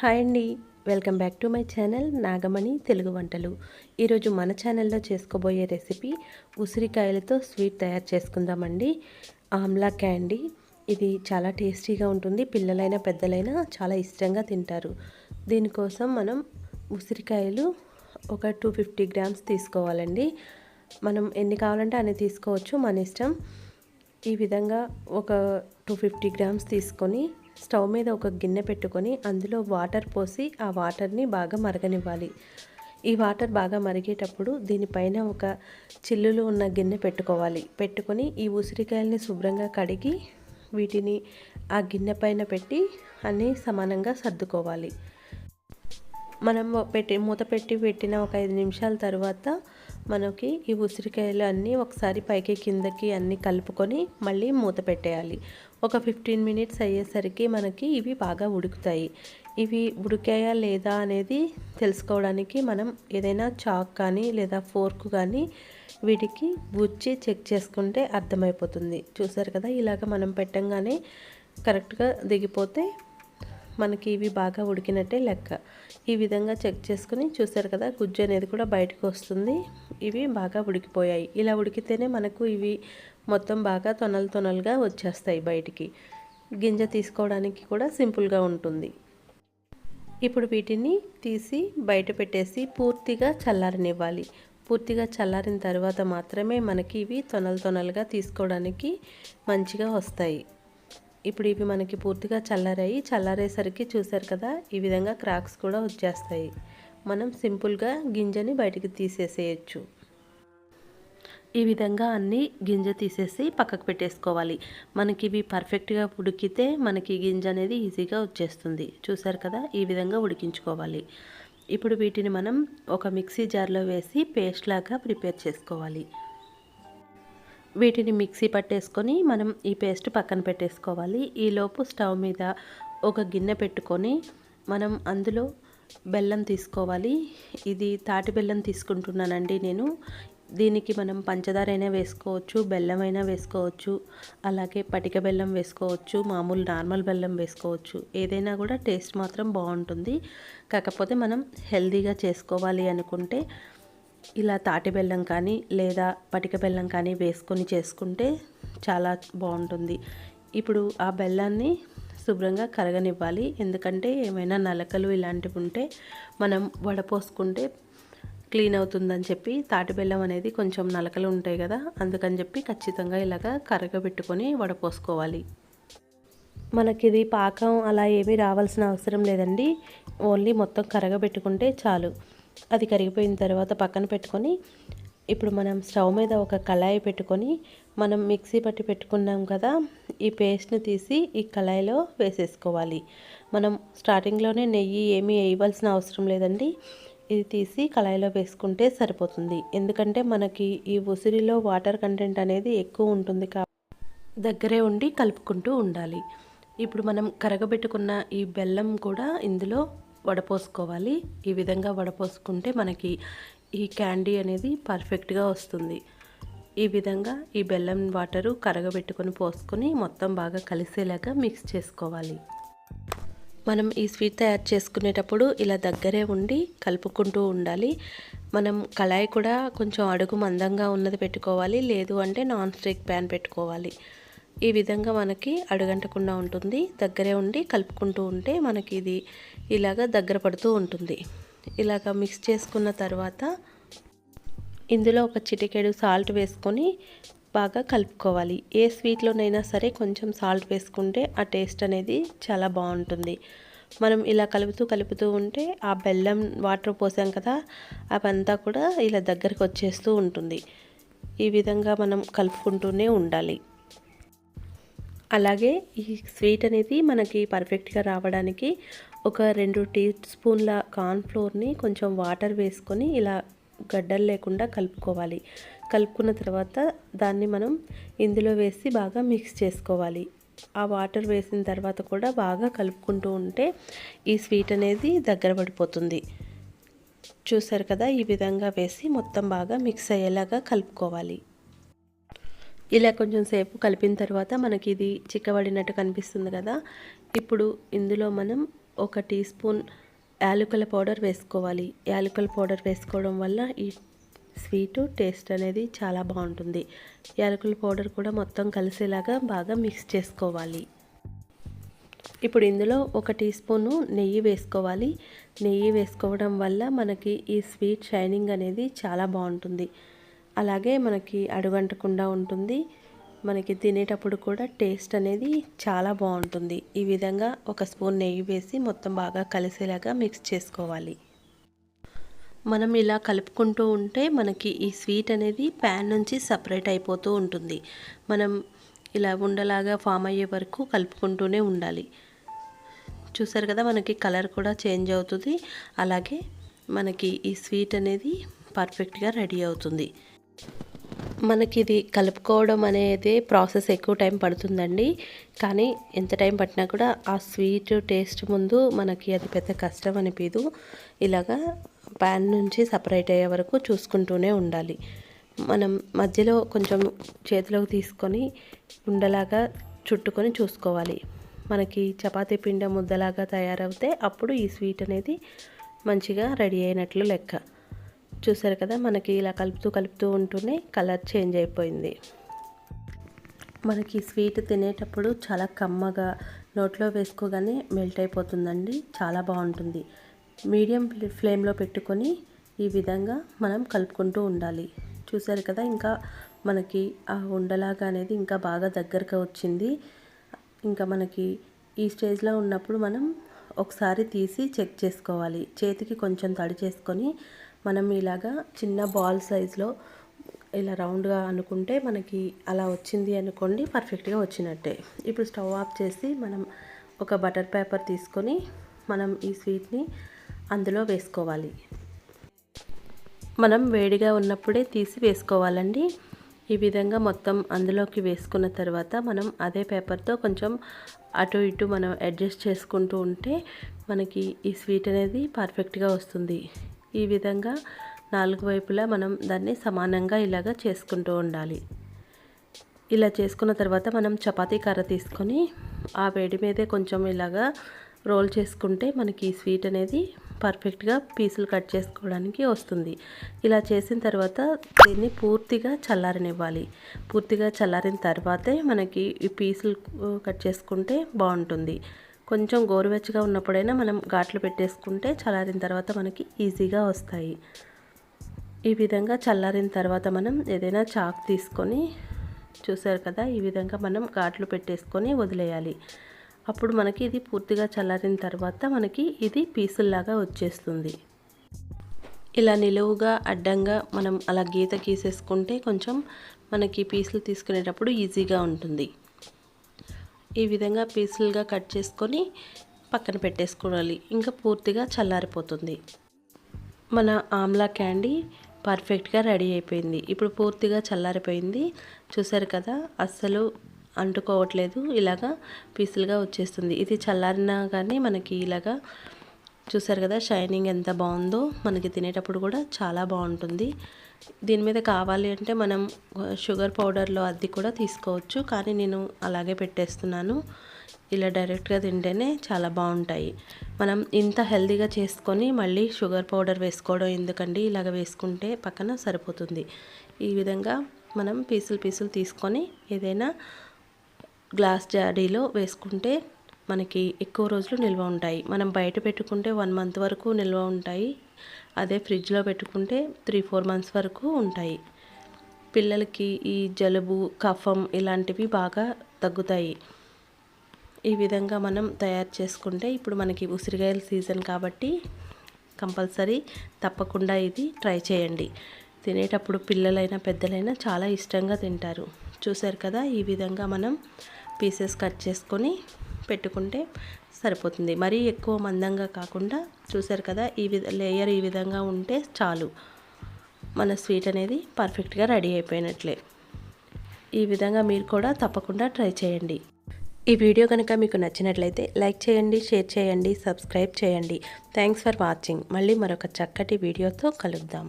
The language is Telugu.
హాయ్ అండి. Welcome back to my channel Nagamani Telugu వంటలు. ఈరోజు మన ఛానల్లో చేసుకోబోయే రెసిపీ ఉసిరికాయలతో స్వీట్ తయారు చేసుకుందామండి. ఆమ్లా క్యాండీ. ఇది చాలా టేస్టీగా ఉంటుంది. పిల్లలైనా పెద్దలైనా చాలా ఇష్టంగా తింటారు. దీనికోసం మనం ఉసిరికాయలు ఒక టూ ఫిఫ్టీ గ్రామ్స్ తీసుకోవాలండి. మనం ఎన్ని కావాలంటే అన్ని తీసుకోవచ్చు మన ఇష్టం. ఈ విధంగా ఒక టూ ఫిఫ్టీ గ్రామ్స్ తీసుకొని స్టవ్ మీద ఒక గిన్నె పెట్టుకొని అందులో వాటర్ పోసి ఆ వాటర్ని బాగా మరగనివ్వాలి. ఈ వాటర్ బాగా మరిగేటప్పుడు దీనిపైన ఒక చిల్లులు ఉన్న గిన్నె పెట్టుకోవాలి. పెట్టుకొని ఈ ఉసిరికాయల్ని శుభ్రంగా కడిగి వీటిని ఆ గిన్నె పైన పెట్టి అన్నీ సమానంగా సర్దుకోవాలి. మనం పెట్టి మూత పెట్టి పెట్టిన ఒక ఐదు నిమిషాల తర్వాత మనకి ఈ ఉసిరికాయలు అన్నీ ఒకసారి పైకి కిందకి అన్నీ కలుపుకొని మళ్ళీ మూత పెట్టేయాలి. ఒక ఫిఫ్టీన్ మినిట్స్ అయ్యేసరికి మనకి ఇవి బాగా ఉడుకుతాయి. ఇవి ఉడికాయా లేదా అనేది తెలుసుకోవడానికి మనం ఏదైనా చాక్ కానీ లేదా ఫోర్క్ కానీ వీటికి గుచ్చి చెక్ చేసుకుంటే అర్థమైపోతుంది. చూసారు కదా? ఇలాగ మనం పెట్టంగానే కరెక్ట్గా దిగిపోతే మనకి ఇవి బాగా ఉడికినట్టే లెక్క. ఈ విధంగా చెక్ చేసుకుని చూసారు కదా గుజ్జు అనేది కూడా బయటకు వస్తుంది. ఇవి బాగా ఉడికిపోయాయి. ఇలా ఉడికితేనే మనకు ఇవి మొత్తం బాగా తొనలు తొనలుగా వచ్చేస్తాయి బయటికి. గింజ తీసుకోవడానికి కూడా సింపుల్గా ఉంటుంది. ఇప్పుడు వీటిని తీసి బయట పెట్టేసి పూర్తిగా చల్లారనివ్వాలి. పూర్తిగా చల్లారిన తర్వాత మాత్రమే మనకి ఇవి తొనలు తొనలుగా తీసుకోవడానికి మంచిగా వస్తాయి. ఇప్పుడు ఇవి మనకి పూర్తిగా చల్లారాయి. చల్లారేసరికి చూసారు కదా ఈ విధంగా క్రాక్స్ కూడా వచ్చేస్తాయి. మనం సింపుల్గా గింజని బయటికి తీసేసేయచ్చు. ఈ విధంగా అన్నీ గింజ తీసేసి పక్కకు పెట్టేసుకోవాలి. మనకి ఇవి పర్ఫెక్ట్గా ఉడికితే మనకి గింజ అనేది ఈజీగా వచ్చేస్తుంది. చూసారు కదా ఈ విధంగా ఉడికించుకోవాలి. ఇప్పుడు వీటిని మనం ఒక మిక్సీ జార్లో వేసి పేస్ట్ లాగా ప్రిపేర్ చేసుకోవాలి. వీటిని మిక్సీ పట్టేసుకొని మనం ఈ పేస్ట్ పక్కన పెట్టేసుకోవాలి. ఈలోపు స్టవ్ మీద ఒక గిన్నె పెట్టుకొని మనం అందులో బెల్లం తీసుకోవాలి. ఇది తాటి బెల్లం తీసుకుంటున్నానండి నేను. దీనికి మనం పంచదార అయినా వేసుకోవచ్చు బెల్లం అయినా వేసుకోవచ్చు అలాగే పటిక బెల్లం వేసుకోవచ్చు మామూలు నార్మల్ బెల్లం వేసుకోవచ్చు. ఏదైనా కూడా టేస్ట్ మాత్రం బాగుంటుంది. కాకపోతే మనం హెల్తీగా చేసుకోవాలి అనుకుంటే ఇలా తాటి బెల్లం కానీ లేదా పటిక బెల్లం కానీ వేసుకొని చేసుకుంటే చాలా బాగుంటుంది. ఇప్పుడు ఆ బెల్లాన్ని శుభ్రంగా కరగనివ్వాలి. ఎందుకంటే ఏమైనా నలకలు ఇలాంటివి ఉంటే మనం వడపోసుకుంటే క్లీన్ అవుతుందని చెప్పి తాటి బెల్లం అనేది కొంచెం నలకలు ఉంటాయి కదా అందుకని చెప్పి ఖచ్చితంగా ఇలాగా కరగబెట్టుకొని వడపోసుకోవాలి. మనకి ఇది పాకం అలా ఏమీ రావాల్సిన అవసరం లేదండి. ఓన్లీ మొత్తం కరగబెట్టుకుంటే చాలు. అది కరిగిపోయిన తర్వాత పక్కన పెట్టుకొని ఇప్పుడు మనం స్టవ్ మీద ఒక కళాయి పెట్టుకొని మనం మిక్సీ పట్టి పెట్టుకున్నాం కదా ఈ పేస్ట్ని తీసి ఈ కళాయిలో వేసేసుకోవాలి. మనం స్టార్టింగ్లోనే నెయ్యి ఏమీ వేయవలసిన అవసరం లేదండి. ఇది తీసి కళాయిలో వేసుకుంటే సరిపోతుంది. ఎందుకంటే మనకి ఈ ఉసిరిలో వాటర్ కంటెంట్ అనేది ఎక్కువ ఉంటుంది కాబట్టి దగ్గరే ఉండి కలుపుకుంటూ ఉండాలి. ఇప్పుడు మనం కరగబెట్టుకున్న ఈ బెల్లం కూడా ఇందులో వడపోసుకోవాలి. ఈ విధంగా వడపోసుకుంటే మనకి ఈ క్యాండీ అనేది పర్ఫెక్ట్గా వస్తుంది. ఈ విధంగా ఈ బెల్లం వాటరు కరగబెట్టుకొని పోసుకొని మొత్తం బాగా కలిసేలాగా మిక్స్ చేసుకోవాలి. మనం ఈ స్వీట్ తయారు చేసుకునేటప్పుడు ఇలా దగ్గరే ఉండి కలుపుకుంటూ ఉండాలి. మనం కళాయి కూడా కొంచెం అడుగు మందంగా ఉన్నది పెట్టుకోవాలి. లేదు అంటే నాన్ స్టిక్ ప్యాన్ పెట్టుకోవాలి. ఈ విధంగా మనకి అడుగంటకుండా ఉంటుంది. దగ్గరే ఉండి కలుపుకుంటూ ఉంటే మనకి ఇది ఇలాగ దగ్గర పడుతూ ఉంటుంది. ఇలాగ మిక్స్ చేసుకున్న తర్వాత ఇందులో ఒక చిటికెడు సాల్ట్ వేసుకొని బాగా కలుపుకోవాలి. ఏ స్వీట్లోనైనా సరే కొంచెం సాల్ట్ వేసుకుంటే ఆ టేస్ట్ అనేది చాలా బాగుంటుంది. మనం ఇలా కలుపుతూ కలుపుతూ ఉంటే ఆ బెల్లం వాటర్ పోసాం కదా అవంతా కూడా ఇలా దగ్గరకు వచ్చేస్తూ ఉంటుంది. ఈ విధంగా మనం కలుపుకుంటూనే ఉండాలి. అలాగే ఈ స్వీట్ అనేది మనకి పర్ఫెక్ట్గా రావడానికి ఒక రెండు టీ స్పూన్ల కార్న్ఫ్లోర్ని కొంచెం వాటర్ వేసుకొని ఇలా గడ్డలు లేకుండా కలుపుకోవాలి. కలుపుకున్న తర్వాత దాన్ని మనం ఇందులో వేసి బాగా మిక్స్ చేసుకోవాలి. ఆ వాటర్ వేసిన తర్వాత కూడా బాగా కలుపుకుంటూ ఉంటే ఈ స్వీట్ అనేది దగ్గర పడిపోతుంది. చూసారు కదా? ఈ విధంగా వేసి మొత్తం బాగా మిక్స్ అయ్యేలాగా కలుపుకోవాలి. ఇలా కొంచెం సేపు కలిపిన తర్వాత మనకి ఇది చిక్కబడినట్టు కనిపిస్తుంది కదా. ఇప్పుడు ఇందులో మనం ఒక టీ స్పూన్ యాలకుల పౌడర్ వేసుకోవాలి. యాలకుల పౌడర్ వేసుకోవడం వల్ల ఈ స్వీటు టేస్ట్ అనేది చాలా బాగుంటుంది. యాలకుల పౌడర్ కూడా మొత్తం కలిసేలాగా బాగా మిక్స్ చేసుకోవాలి. ఇప్పుడు ఇందులో ఒక టీ స్పూను నెయ్యి వేసుకోవాలి. నెయ్యి వేసుకోవడం వల్ల మనకి ఈ స్వీట్ షైనింగ్ అనేది చాలా బాగుంటుంది. అలాగే మనకి అడుగంటకుండా ఉంటుంది. మనకి తినేటప్పుడు కూడా టేస్ట్ అనేది చాలా బాగుంటుంది. ఈ విధంగా ఒక స్పూన్ నెయ్యి వేసి మొత్తం బాగా కలిసేలాగా మిక్స్ చేసుకోవాలి. మనం ఇలా కలుపుకుంటూ ఉంటే మనకి ఈ స్వీట్ అనేది ప్యాన్ నుంచి సపరేట్ అయిపోతూ ఉంటుంది. మనం ఇలా ఉండలాగా ఫామ్ అయ్యే వరకు కలుపుకుంటూనే ఉండాలి. చూసారు కదా మనకి కలర్ కూడా చేంజ్ అవుతుంది. అలాగే మనకి ఈ స్వీట్ అనేది పర్ఫెక్ట్గా రెడీ అవుతుంది. మనకి ఇది కలుపుకోవడం అనేది ప్రాసెస్ ఎక్కువ టైం పడుతుందండి. కానీ ఎంత టైం పట్టినా కూడా ఆ స్వీట్ టేస్ట్ ముందు మనకి అది పెద్ద కష్టం అనిపించదు ఇలాగా ప్యాన్ నుంచి సపరేట్ అయ్యే వరకు చూసుకుంటూనే ఉండాలి. మనం మధ్యలో కొంచెం చేతిలోకి తీసుకొని ఉండలాగా చుట్టుకొని చూసుకోవాలి. మనకి చపాతీ పిండ ముద్దలాగా తయారవుతే అప్పుడు ఈ స్వీట్ అనేది మంచిగా రెడీ అయినట్లు లెక్క. చూసారు కదా మనకి ఇలా కలుపుతూ కలుపుతూ ఉంటూనే కలర్ చేంజ్ అయిపోయింది. మనకి స్వీట్ తినేటప్పుడు చాలా కమ్మగా నోట్లో వేసుకోగానే మెల్ట్ అయిపోతుందండి చాలా బాగుంటుంది. మీడియం ఫ్లేమ్లో పెట్టుకొని ఈ విధంగా మనం కలుపుకుంటూ ఉండాలి. చూసారు కదా ఇంకా మనకి ఆ ఉండలాగా అనేది ఇంకా బాగా దగ్గరగా వచ్చింది. ఇంకా మనకి ఈ స్టేజ్లో ఉన్నప్పుడు మనం ఒకసారి తీసి చెక్ చేసుకోవాలి. చేతికి కొంచెం తడి చేసుకొని మనం ఇలాగా చిన్న బాల్ సైజులో ఇలా రౌండ్గా అనుకుంటే మనకి అలా వచ్చింది అనుకోండి పర్ఫెక్ట్గా వచ్చినట్టే. ఇప్పుడు స్టవ్ ఆఫ్ చేసి మనం ఒక బటర్ పేపర్ తీసుకొని మనం ఈ స్వీట్ని అందులో వేసుకోవాలి. మనం వేడిగా ఉన్నప్పుడే తీసి వేసుకోవాలండి. ఈ విధంగా మొత్తం అందులోకి వేసుకున్న తర్వాత మనం అదే పేపర్తో కొంచెం అటు ఇటు మనం అడ్జస్ట్ చేసుకుంటూ ఉంటే మనకి ఈ స్వీట్ అనేది పర్ఫెక్ట్గా వస్తుంది. ఈ విధంగా నాలుగు వైపులా మనం దాన్ని సమానంగా ఇలాగా చేసుకుంటూ ఉండాలి. ఇలా చేసుకున్న తర్వాత మనం చపాతీ కర్ర తీసుకొని ఆ వేడి మీదే కొంచెం ఇలాగా రోల్ చేసుకుంటే మనకి ఈ స్వీట్ అనేది పర్ఫెక్ట్గా పీసులు కట్ చేసుకోవడానికి వస్తుంది. ఇలా చేసిన తర్వాత దీన్ని పూర్తిగా చల్లారనివ్వాలి. పూర్తిగా చల్లారిన తర్వాతే మనకి ఈ పీసులు కట్ చేసుకుంటే బాగుంటుంది. కొంచెం గోరువెచ్చగా ఉన్నప్పుడైనా మనం ఘాట్లు పెట్టేసుకుంటే చల్లారిన తర్వాత మనకి ఈజీగా వస్తాయి. ఈ విధంగా చల్లారిన తర్వాత మనం ఏదైనా చాక్ తీసుకొని చూసారు కదా ఈ విధంగా మనం ఘాట్లు పెట్టేసుకొని వదిలేయాలి. అప్పుడు మనకి ఇది పూర్తిగా చల్లారిన తర్వాత మనకి ఇది పీసుల్లాగా వచ్చేస్తుంది. ఇలా నిలువుగా అడ్డంగా మనం అలా గీత గీసేసుకుంటే కొంచెం మనకి పీసులు తీసుకునేటప్పుడు ఈజీగా ఉంటుంది. ఈ విధంగా పీసులుగా కట్ చేసుకొని పక్కన పెట్టేసుకోవాలి. ఇంకా పూర్తిగా చల్లారిపోతుంది. మన ఆమ్లా క్యాండీ పర్ఫెక్ట్గా రెడీ అయిపోయింది. ఇప్పుడు పూర్తిగా చల్లారిపోయింది. చూసారు కదా అస్సలు అంటుకోవట్లేదు. ఇలాగా పీసులుగా వచ్చేస్తుంది. ఇది చల్లారినా కానీ మనకి ఇలాగా చూసారు కదా షైనింగ్ ఎంత బాగుందో మనకి తినేటప్పుడు కూడా చాలా బాగుంటుంది. దీని మీద కావాలి అంటే మనం షుగర్ పౌడర్లో అది కూడా తీసుకోవచ్చు కానీ నేను అలాగే పెట్టేస్తున్నాను. ఇలా డైరెక్ట్గా తింటేనే చాలా బాగుంటాయి. మనం ఇంత హెల్తీగా చేసుకొని మళ్ళీ షుగర్ పౌడర్ వేసుకోవడం ఎందుకండి? ఇలాగ వేసుకుంటే పక్కన సరిపోతుంది. ఈ విధంగా మనం పీసులు పీసులు తీసుకొని ఏదైనా గ్లాస్ జాడీలో వేసుకుంటే మనకి ఎక్కువ రోజులు నిల్వ ఉంటాయి. మనం బయట పెట్టుకుంటే వన్ మంత్ వరకు నిల్వ ఉంటాయి. అదే ఫ్రిడ్జ్లో పెట్టుకుంటే త్రీ ఫోర్ మంత్స్ వరకు ఉంటాయి. పిల్లలకి ఈ జలుబు కఫం ఇలాంటివి బాగా తగ్గుతాయి. ఈ విధంగా మనం తయారు చేసుకుంటే ఇప్పుడు మనకి ఉసిరికాయల సీజన్ కాబట్టి కంపల్సరీ తప్పకుండా ఇది ట్రై చేయండి. తినేటప్పుడు పిల్లలైనా పెద్దలైనా చాలా ఇష్టంగా తింటారు. చూసారు కదా? ఈ విధంగా మనం పీసెస్ కట్ చేసుకొని పెట్టుకుంటే సరిపోతుంది. మరీ ఎక్కువ మందంగా కాకుండా చూసారు కదా ఈ విధ లేయర్ ఈ విధంగా ఉంటే చాలు. మన స్వీట్ అనేది పర్ఫెక్ట్గా రెడీ అయిపోయినట్లే. ఈ విధంగా మీరు కూడా తప్పకుండా ట్రై చేయండి. ఈ వీడియో కనుక మీకు నచ్చినట్లయితే లైక్ చేయండి షేర్ చేయండి సబ్స్క్రైబ్ చేయండి. Thanks for watching. మళ్ళీ మరొక చక్కటి వీడియోతో కలుద్దాం.